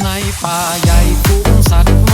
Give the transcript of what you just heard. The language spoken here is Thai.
ในป่าใหญ่ฝูงสัตว์